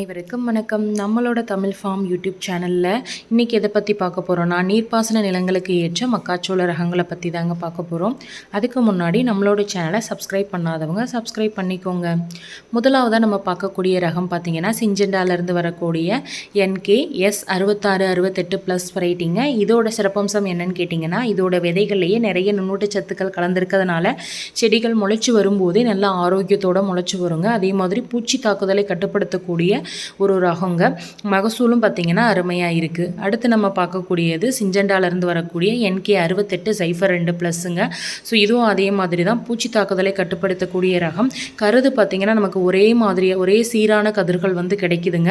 அனைவருக்கும் வணக்கம். நம்மளோட தமிழ் ஃபார்ம் யூடியூப் சேனலில் இன்றைக்கி எதை பற்றி பார்க்க போகிறோம்னா நீர்ப்பாசன நிலங்களுக்கு ஏற்ற மக்காச்சோள ரகங்களை பற்றி தாங்க பார்க்க போகிறோம் அதுக்கு முன்னாடி நம்மளோட சேனலை சப்ஸ்கிரைப் பண்ணாதவங்க சப்ஸ்கிரைப் பண்ணிக்கோங்க. முதலாவதாக நம்ம பார்க்கக்கூடிய ரகம் பார்த்திங்கன்னா சிஞ்சண்டாலேருந்து வரக்கூடிய என்கே எஸ் அறுபத்தாறு அறுபத்தெட்டு ப்ளஸ் வெரைட்டிங்க இதோட சிறப்பம்சம் என்னன்னு கேட்டிங்கன்னா இதோட விதைகள்லேயே நிறைய நுண்ணூட்டச்சத்துக்கள் கலந்துருக்கிறதுனால செடிகள் முளைச்சி வரும்போதே நல்லா ஆரோக்கியத்தோடு முளைச்சி வருங்க. அதே மாதிரி பூச்சி தாக்குதலை கட்டுப்படுத்தக்கூடிய ஒரு ரகங்க மகசூலும் பார்த்திங்கன்னா அருமையாக இருக்குது அடுத்து நம்ம பார்க்கக்கூடியது சிஞ்சண்டாலேருந்து வரக்கூடிய என்கே அறுபத்தெட்டு சைஃபர் ரெண்டு ப்ளஸ்ஸுங்க. ஸோ இதுவும் அதே மாதிரி தான் பூச்சி தாக்குதலை கட்டுப்படுத்தக்கூடிய ரகம். கருது பார்த்திங்கன்னா நமக்கு ஒரே மாதிரி ஒரே சீரான கதிர்கள் வந்து கிடைக்குதுங்க.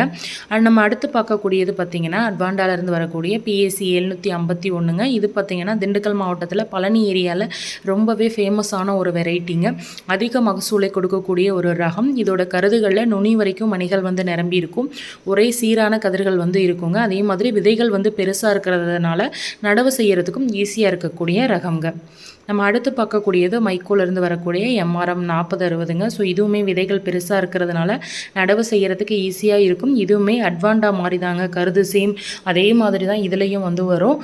அண்ட் நம்ம அடுத்து பார்க்கக்கூடியது பார்த்திங்கன்னா அட்வாண்டாலேருந்து வரக்கூடிய பிஎஸ்சி எழுநூற்றி ஐம்பத்தி ஒன்றுங்க இது பார்த்திங்கன்னா திண்டுக்கல் மாவட்டத்தில் பழனி ஏரியாவில் ரொம்பவே ஃபேமஸான ஒரு வெரைட்டிங்க அதிக மகசூலை கொடுக்கக்கூடிய ஒரு ரகம். இதோட கருதுகளில் நுனி வரைக்கும் மணிகள் வந்து நிரம்பி நிரம்பி இருக்கும். ஒரே சீரான கதிர்கள் வந்து இருக்குங்க. அதே மாதிரி விதைகள் வந்து பெருசாக இருக்கிறதுனால நடவு செய்கிறதுக்கும் ஈஸியாக இருக்கக்கூடிய ரகங்க நம்ம அடுத்து பார்க்கக்கூடியது மைக்கோலேருந்து வரக்கூடிய எம்ஆர்எம் நாற்பது அறுபதுங்க. ஸோ இதுவுமே விதைகள் பெருசாக இருக்கிறதுனால நடவு செய்கிறதுக்கு ஈஸியாக இருக்கும். இதுவுமே அட்வான்டா மாதிரி தாங்க கருது சேம் அதே மாதிரி தான் இதுலேயும் வந்து வரும்.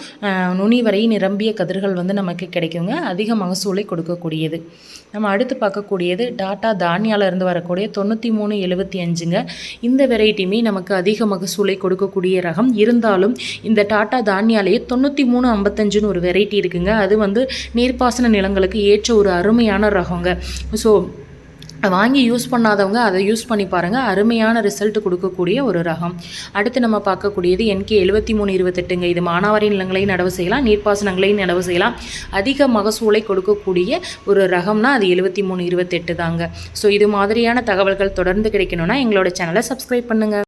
நுனி வரை நிரம்பிய கதிர்கள் வந்து நமக்கு கிடைக்குங்க. அதிக மகசூலை கொடுக்கக்கூடியது. நம்ம அடுத்து பார்க்கக்கூடியது டாட்டா தானியாலேருந்து வரக்கூடிய தொண்ணூற்றி மூணு எழுபத்தி அஞ்சுங்க. இந்த வெரைட்டியுமே நமக்கு அதிக மகசூலை கொடுக்கக்கூடிய ரகம். இருந்தாலும் இந்த டாட்டா தானியாலேயே தொண்ணூற்றி மூணு ஐம்பத்தஞ்சுன்னு ஒரு வெரைட்டி இருக்குங்க. அது வந்து நீர்ப்பாசன நிலங்களுக்கு ஏற்ற ஒரு அருமையான ரகங்க. ஸோ வாங்கி யூஸ் பண்ணாதவங்க அதை யூஸ் பண்ணி பாருங்கள் அருமையான ரிசல்ட் கொடுக்கக்கூடிய ஒரு ரகம். அடுத்து நம்ம பார்க்கக்கூடியது என்கே எழுபத்தி மூணு இருபத்தெட்டுங்க. இது மானாவாரி நிலங்களையும் நடவு செய்யலாம். நீர்ப்பாசனங்களையும் நடவு செய்யலாம். அதிக மகசூலை கொடுக்கக்கூடிய ஒரு ரகம்னா அது எழுபத்தி மூணு இருபத்தெட்டு தாங்க. ஸோ இது மாதிரியான தகவல்கள் தொடர்ந்து கிடைக்கணும்னா எங்களோட சேனலை சப்ஸ்கிரைப் பண்ணுங்கள்